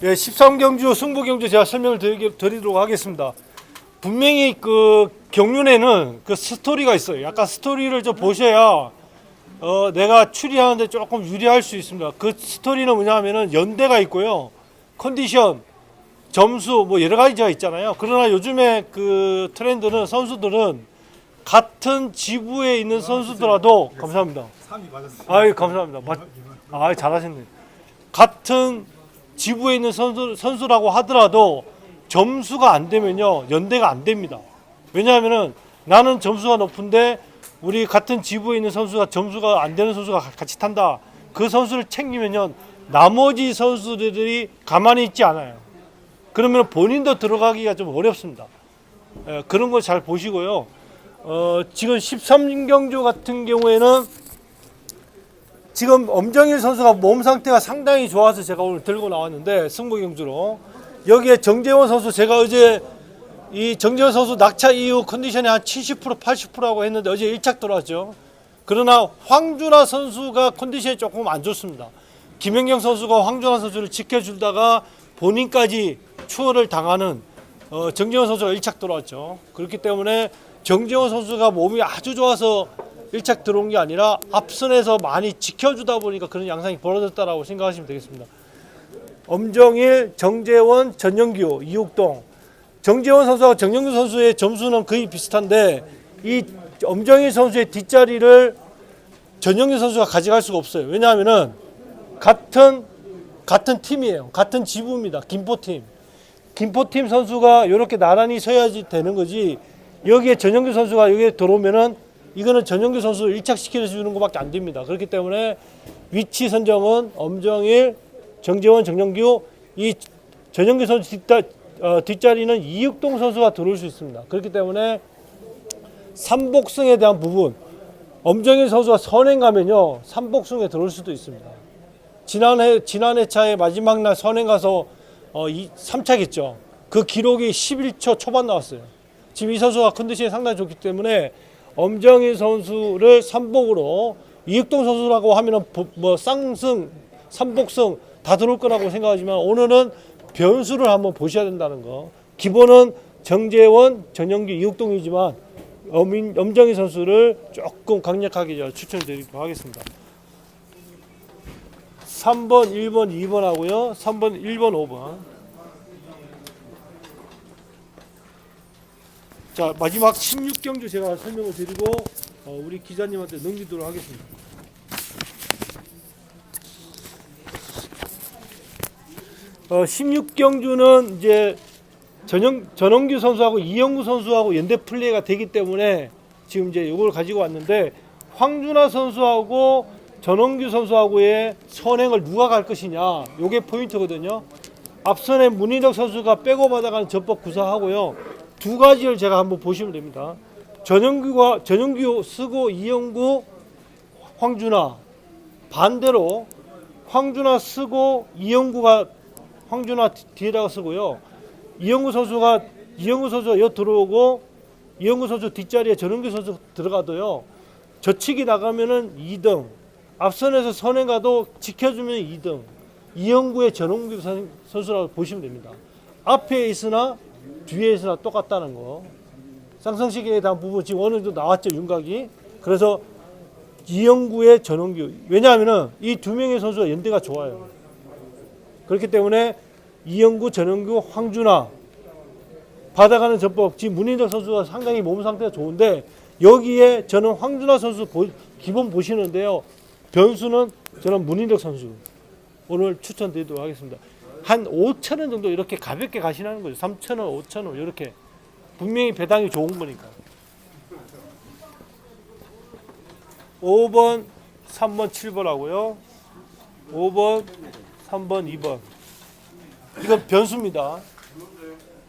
예, 13경주 승부경주 제가 설명을 드리, 드리도록 하겠습니다. 분명히 그 경륜에는 그 스토리가 있어요. 약간 스토리를 좀 보셔야 어, 내가 추리하는데 조금 유리할 수 있습니다. 그 스토리는 뭐냐면은 연대가 있고요. 컨디션, 점수 뭐 여러 가지가 있잖아요. 그러나 요즘에 그 트렌드는 선수들은 같은 지부에 있는 선수더라도 감사합니다. 3위 맞았어요. 아유 감사합니다. 맞, 아 잘하셨네. 같은 지부에 있는 선수 선수라고 하더라도 점수가 안 되면요 연대가 안 됩니다. 왜냐하면은 나는 점수가 높은데 우리 같은 지부에 있는 선수가 점수가 안 되는 선수가 가- 같이 탄다. 그 선수를 챙기면요 나머지 선수들이 가만히 있지 않아요. 그러면 본인도 들어가기가 좀 어렵습니다. 예, 그런 거 잘 보시고요. 어, 지금 13경주 같은 경우에는 지금 엄정일 선수가 몸 상태가 상당히 좋아서 제가 오늘 들고 나왔는데 승부 경주로 여기에 정재원 선수 제가 어제 이 정재원 선수 낙차 이후 컨디션이 한 70% 80%라고 했는데 어제 1착 들어왔죠. 그러나 황준하 선수가 컨디션이 조금 안 좋습니다. 김연경 선수가 황준하 선수를 지켜주다가 본인까지 추월을 당하는 어, 정재원 선수가 1착 들어왔죠. 그렇기 때문에 정재원 선수가 몸이 아주 좋아서 1착 들어온 게 아니라 앞선에서 많이 지켜주다 보니까 그런 양상이 벌어졌다라고 생각하시면 되겠습니다. 엄정일, 정재원, 전영규, 이육동. 정재원 선수와 정영규 선수의 점수는 거의 비슷한데 이 엄정일 선수의 뒷자리를 전영규 선수가 가져갈 수가 없어요. 왜냐하면은 같은 같은 팀이에요. 같은 지부입니다. 김포팀. 김포팀 선수가 이렇게 나란히 서야지 되는 거지. 여기에 전영규 선수가 여기에 들어오면은 이거는 전영규 선수 1착 시켜주는 것밖에 안 됩니다. 그렇기 때문에 위치 선정은 엄정일, 정재원, 정영규 이 전영규 선수 뒷다, 어, 뒷자리는 이육동 선수가 들어올 수 있습니다. 그렇기 때문에 삼복승에 대한 부분 엄정일 선수가 선행 가면요 삼복승에 들어올 수도 있습니다. 지난해 지난해 차에 마지막 날 선행 가서 어, 이 3차겠죠. 그 기록이 11초 초반 나왔어요. 지금 이 선수가 컨디션이 상당히 좋기 때문에 엄정일 선수를 삼복으로 이육동 선수라고 하면은 보- 뭐 쌍승, 삼복승 다 들어올 거라고 생각하지만 오늘은 변수를 한번 보셔야 된다는 거. 기본은 정재원, 전영기, 이육동이지만 엄인, 엄정희 선수를 조금 강력하게 추천드리도록 하겠습니다. 3번, 1번, 2번 하고요. 3번, 1번, 5번. 자, 마지막 16경주 제가 설명을 드리고 어, 우리 기자님한테 넘기도록 하겠습니다. 어, 16경주는 이제 전영, 전원규 선수하고 이영구 선수하고 연대 플레이가 되기 때문에 지금 이제 이걸 가지고 왔는데 황준하 선수하고 전원규 선수하고의 선행을 누가 갈 것이냐 요게 포인트거든요. 앞선에 문희덕 선수가 빼고 받아가는 전법 구사하고요. 두 가지를 제가 한번 보시면 됩니다. 전영규가 전영규 쓰고 이영구 황준하 반대로 황준하 쓰고 이영구가 황준하 뒤- 뒤에다가 쓰고요. 이영구 선수가 이영구 선수가 여 들어오고 이영구 선수 뒷자리에 전은규 선수 들어가도요. 저치기 나가면은 2등. 앞선에서 선행 가도 지켜주면 2등. 이영구의 전홍규 선- 선수라고 보시면 됩니다. 앞에 있으나 뒤에 있으나 똑같다는 거. 쌍성식에 대한 부분 지금 어느 정도 나왔죠 윤곽이. 그래서 이영구의 전홍규. 왜냐하면은 이 두 명의 선수가 연대가 좋아요. 그렇기 때문에 이영구, 전영규, 황준하 받아가는 전법 지금 문인덕 선수가 상당히 몸 상태가 좋은데 여기에 저는 황준하 선수 보- 기본 보시는데요 변수는 저는 문인덕 선수 오늘 추천드리도록 하겠습니다 한 5천 원 정도 이렇게 가볍게 가시라는 거죠. 3천 원, 5천 원 이렇게. 분명히 배당이 좋은 거니까. 5번, 3번, 7번 하고요. 5번, 3번, 2번. 이건 변수입니다.